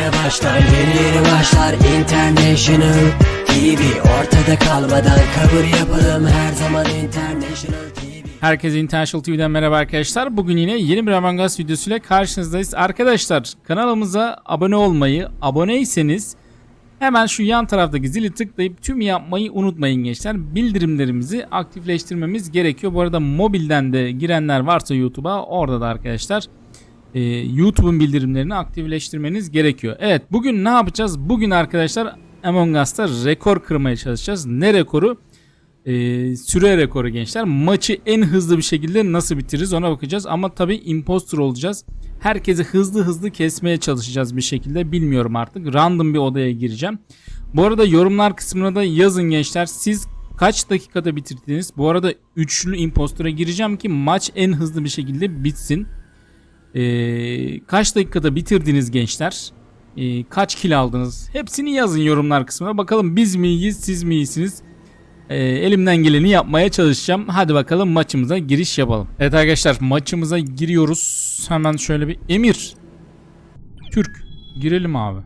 yeni başlar Yeni yeni başlar International TV Ortada kalmadan kabul yapalım Her zaman International TV Herkese International TV'den merhaba arkadaşlar. Bugün yine yeni bir Among videosuyla karşınızdayız. Arkadaşlar kanalımıza abone olmayı, aboneyseniz hemen şu yan taraftaki zili tıklayıp tüm yapmayı unutmayın gençler. Bildirimlerimizi aktifleştirmemiz gerekiyor. Bu arada mobilden de girenler varsa YouTube'a orada da arkadaşlar e, YouTube'un bildirimlerini aktifleştirmeniz gerekiyor. Evet bugün ne yapacağız? Bugün arkadaşlar Among Us'ta rekor kırmaya çalışacağız. Ne rekoru? e, süre rekoru gençler. Maçı en hızlı bir şekilde nasıl bitiririz ona bakacağız. Ama tabi impostor olacağız. Herkesi hızlı hızlı kesmeye çalışacağız bir şekilde. Bilmiyorum artık. Random bir odaya gireceğim. Bu arada yorumlar kısmına da yazın gençler. Siz kaç dakikada bitirdiniz? Bu arada üçlü impostora gireceğim ki maç en hızlı bir şekilde bitsin. E, kaç dakikada bitirdiniz gençler? E, kaç kill aldınız? Hepsini yazın yorumlar kısmına. Bakalım biz mi iyiyiz siz mi iyisiniz? Ee, elimden geleni yapmaya çalışacağım. Hadi bakalım maçımıza giriş yapalım. Evet arkadaşlar maçımıza giriyoruz. Hemen şöyle bir Emir. Türk. Girelim abi.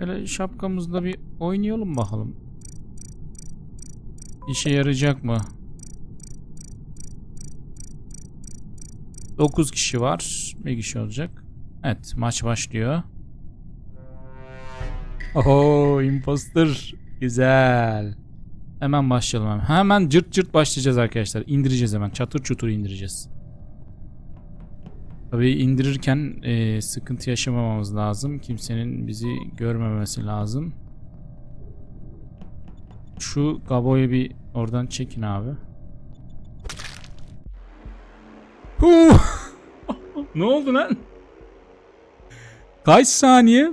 Böyle şapkamızda bir oynayalım bakalım. İşe yarayacak mı? 9 kişi var. Bir kişi olacak. Evet maç başlıyor. Oho imposter. Güzel. Hemen başlayalım hemen. Hemen cırt cırt başlayacağız arkadaşlar. İndireceğiz hemen. Çatır çutur indireceğiz. Tabii indirirken e, sıkıntı yaşamamamız lazım. Kimsenin bizi görmemesi lazım. Şu Gabo'yu bir oradan çekin abi. ne oldu lan? Kaç saniye?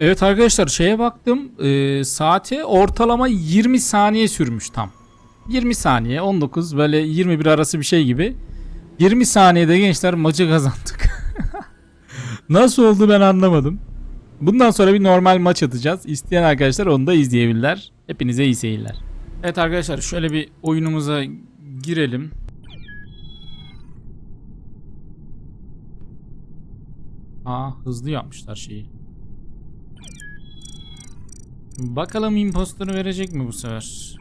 Evet arkadaşlar şeye baktım e, saate ortalama 20 saniye sürmüş tam. 20 saniye 19 böyle 21 arası bir şey gibi. 20 saniyede gençler maçı kazandık. Nasıl oldu ben anlamadım. Bundan sonra bir normal maç atacağız. İsteyen arkadaşlar onu da izleyebilirler. Hepinize iyi seyirler. Evet arkadaşlar şöyle bir oyunumuza girelim. Aa hızlı yapmışlar şeyi. Bakalım impostoru verecek mi bu sefer?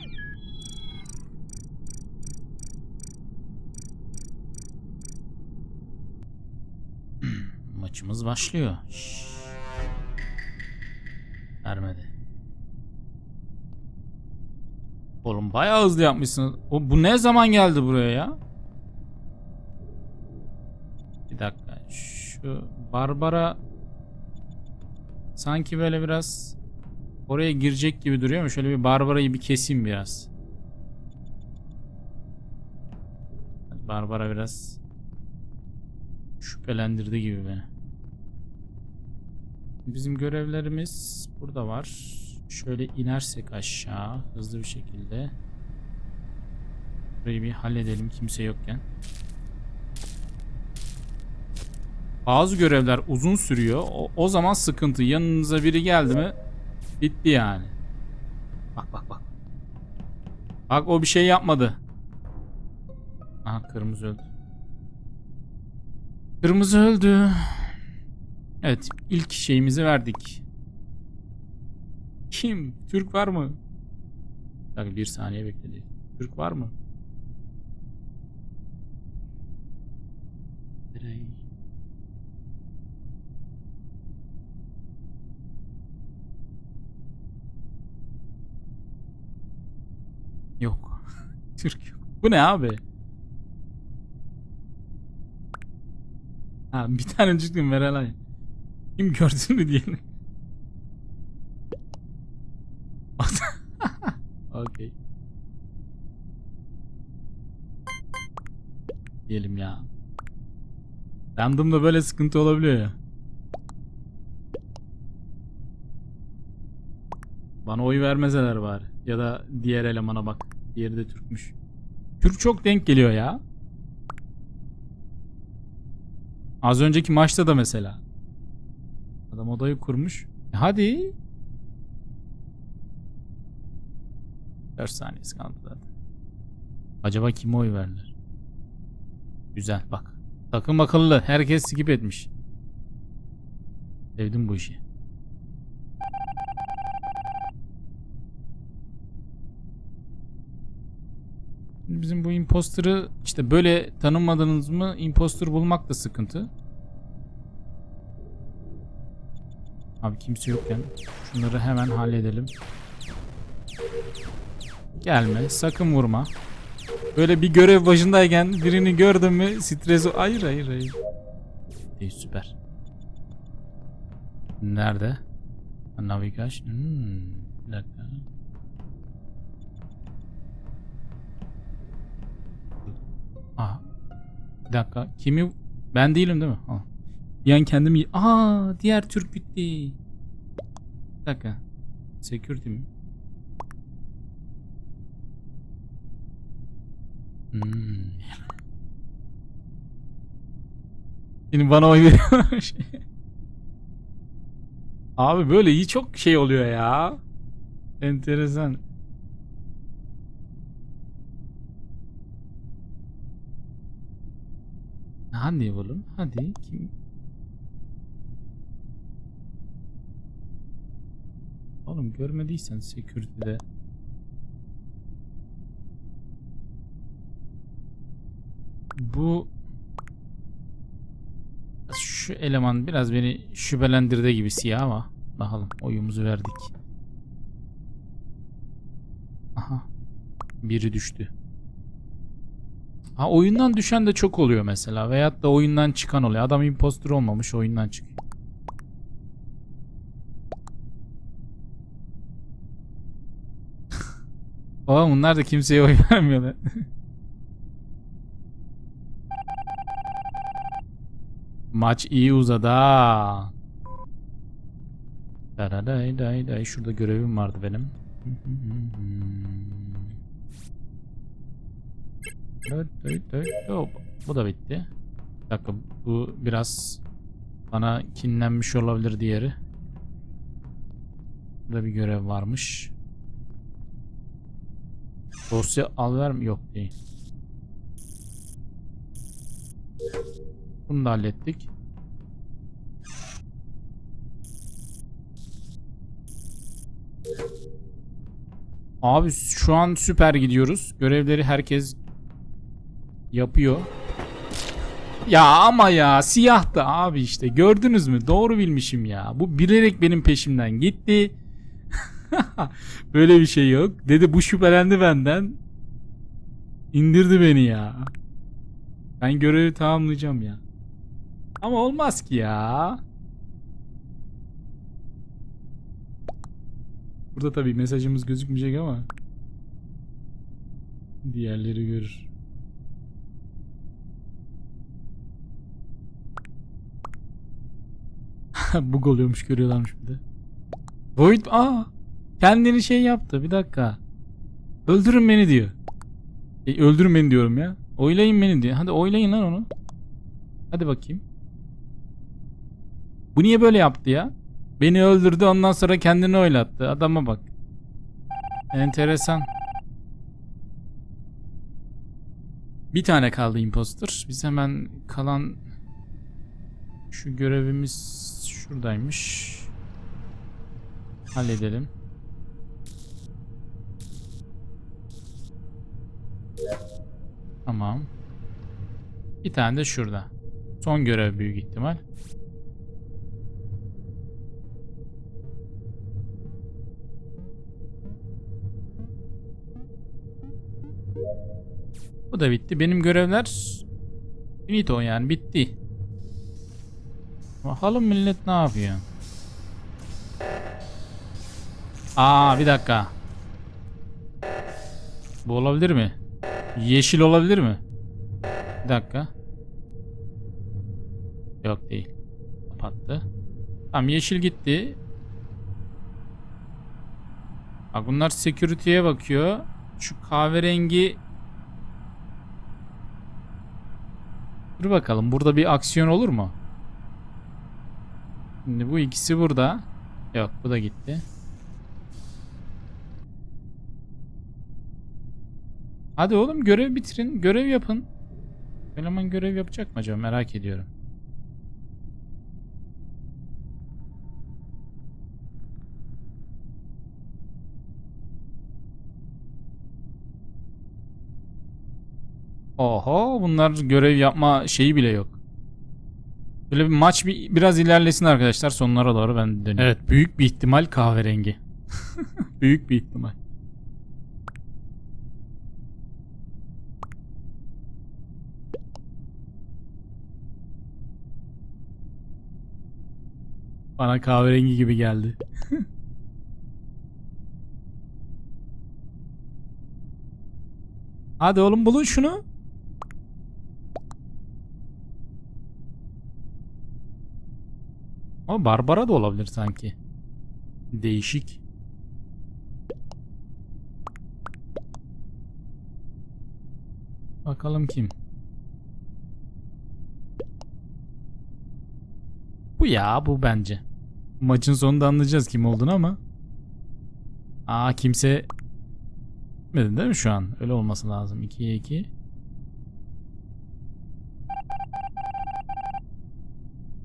Maçımız başlıyor. Şşş. Vermedi. Oğlum bayağı hızlı yapmışsınız. O bu ne zaman geldi buraya ya? Bir dakika. Şu Barbara sanki böyle biraz Oraya girecek gibi duruyor ama şöyle bir Barbara'yı bir keseyim biraz. Barbara biraz şüphelendirdi gibi beni. Bizim görevlerimiz burada var. Şöyle inersek aşağı hızlı bir şekilde. Burayı bir halledelim kimse yokken. Bazı görevler uzun sürüyor. O, o zaman sıkıntı. Yanınıza biri geldi mi Bitti yani. Bak bak bak. Bak o bir şey yapmadı. Aha kırmızı öldü. Kırmızı öldü. Evet ilk şeyimizi verdik. Kim? Türk var mı? Bir, bir saniye bekledi. Türk var mı? Yok. Türk yok. Bu ne abi? Ha bir tane çıktım Meralay. Kim gördün mü diyelim. Okey. Diyelim ya. Random'da böyle sıkıntı olabiliyor ya. Bana oy vermeseler bari. Ya da diğer elemana bak. Diğeri de Türkmüş. Türk çok denk geliyor ya. Az önceki maçta da mesela. Adam odayı kurmuş. E hadi. 4 saniyesi kaldı zaten. Acaba kime oy verdiler? Güzel bak. Takım akıllı. Herkes skip etmiş. Sevdim bu işi. Bizim bu imposter'ı işte böyle tanımadınız mı imposter bulmak da sıkıntı. Abi kimse yokken şunları hemen halledelim. Gelme sakın vurma. Böyle bir görev başındayken birini gördüm mü stresi... Hayır hayır hayır. İyi süper. Nerede? Navigasyon. Hmm, bir dakika. Bir dakika. Kimi? Ben değilim değil mi? Aa. Bir an kendimi... Aa, diğer Türk bitti. Bir dakika. Security mi? Hmm. Şimdi bana oy veriyor. Abi böyle iyi çok şey oluyor ya. Enteresan. Hadi oğlum hadi kim? Oğlum görmediysen security'de Bu şu eleman biraz beni şüphelendirdi gibi siyah ama bakalım oyumuzu verdik. Aha. Biri düştü. Ha oyundan düşen de çok oluyor mesela veyahut da oyundan çıkan oluyor. Adam impostor olmamış oyundan çıkıyor. Oğlum bunlar da kimseye oy vermiyorlar. Maç iyi uzadı ha. Şurada görevim vardı benim. Evet, evet, evet. Hop, Bu da bitti. Bir dakika bu biraz bana kinlenmiş olabilir diğeri. Burada bir görev varmış. Dosya al ver mi? Yok değil. Bunu da hallettik. Abi şu an süper gidiyoruz. Görevleri herkes yapıyor. Ya ama ya siyah da abi işte gördünüz mü? Doğru bilmişim ya. Bu bilerek benim peşimden gitti. Böyle bir şey yok. Dedi bu şüphelendi benden. İndirdi beni ya. Ben görevi tamamlayacağım ya. Ama olmaz ki ya. Burada tabii mesajımız gözükmeyecek ama. Diğerleri görür. Bug oluyormuş görüyorlarmış bir de. Void aa kendini şey yaptı bir dakika. Öldürün beni diyor. E, öldürün beni diyorum ya. Oylayın beni diyor. Hadi oylayın lan onu. Hadi bakayım. Bu niye böyle yaptı ya? Beni öldürdü ondan sonra kendini oylattı. Adama bak. Enteresan. Bir tane kaldı imposter. Biz hemen kalan şu görevimiz şuradaymış. Halledelim. Tamam. Bir tane de şurada. Son görev büyük ihtimal. Bu da bitti. Benim görevler finito yani bitti. Bakalım millet ne yapıyor. Aa bir dakika. Bu olabilir mi? Yeşil olabilir mi? Bir dakika. Yok değil. Kapattı. Tamam yeşil gitti. Bak bunlar security'ye bakıyor. Şu kahverengi Dur bakalım burada bir aksiyon olur mu? Şimdi bu ikisi burada. Yok bu da gitti. Hadi oğlum görev bitirin. Görev yapın. Eleman görev yapacak mı acaba merak ediyorum. Oho bunlar görev yapma şeyi bile yok. Böyle bir maç bir, biraz ilerlesin arkadaşlar sonlara doğru ben döneyim. Evet büyük bir ihtimal kahverengi. büyük bir ihtimal. Bana kahverengi gibi geldi. Hadi oğlum bulun şunu. Ama Barbara da olabilir sanki. Değişik. Bakalım kim? Bu ya bu bence. Maçın sonunda anlayacağız kim olduğunu ama. Aa kimse Bilmedin değil mi şu an? Öyle olması lazım. 2'ye 2.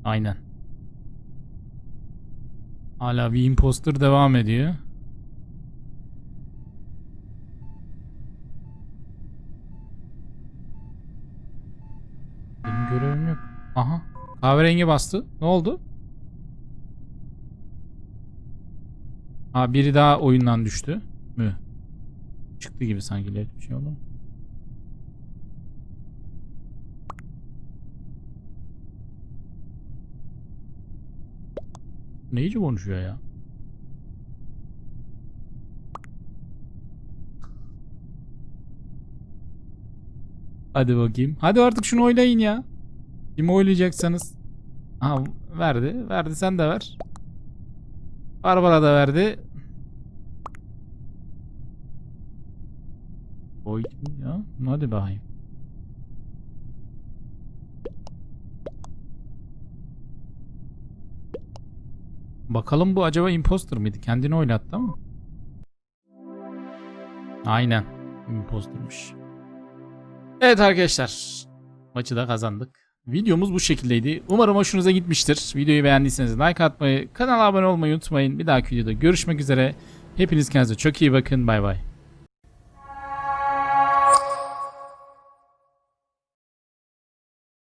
Aynen. Hala bir imposter devam ediyor. Benim görevim yok. Aha. Kahverengi bastı. Ne oldu? Ha biri daha oyundan düştü. Mü? Çıktı gibi sanki bir şey oldu. mu? Ne iyice konuşuyor ya? Hadi bakayım. Hadi artık şunu oylayın ya. Kimi oylayacaksanız. Aha verdi. Verdi sen de ver. Barbara da verdi. Oy ya. Hadi bakayım. Bakalım bu acaba imposter mıydı? Kendini oynattı ama. Aynen. Impostermış. Evet arkadaşlar. Maçı da kazandık. Videomuz bu şekildeydi. Umarım hoşunuza gitmiştir. Videoyu beğendiyseniz like atmayı, kanala abone olmayı unutmayın. Bir dahaki videoda görüşmek üzere. Hepiniz kendinize çok iyi bakın. Bay bay.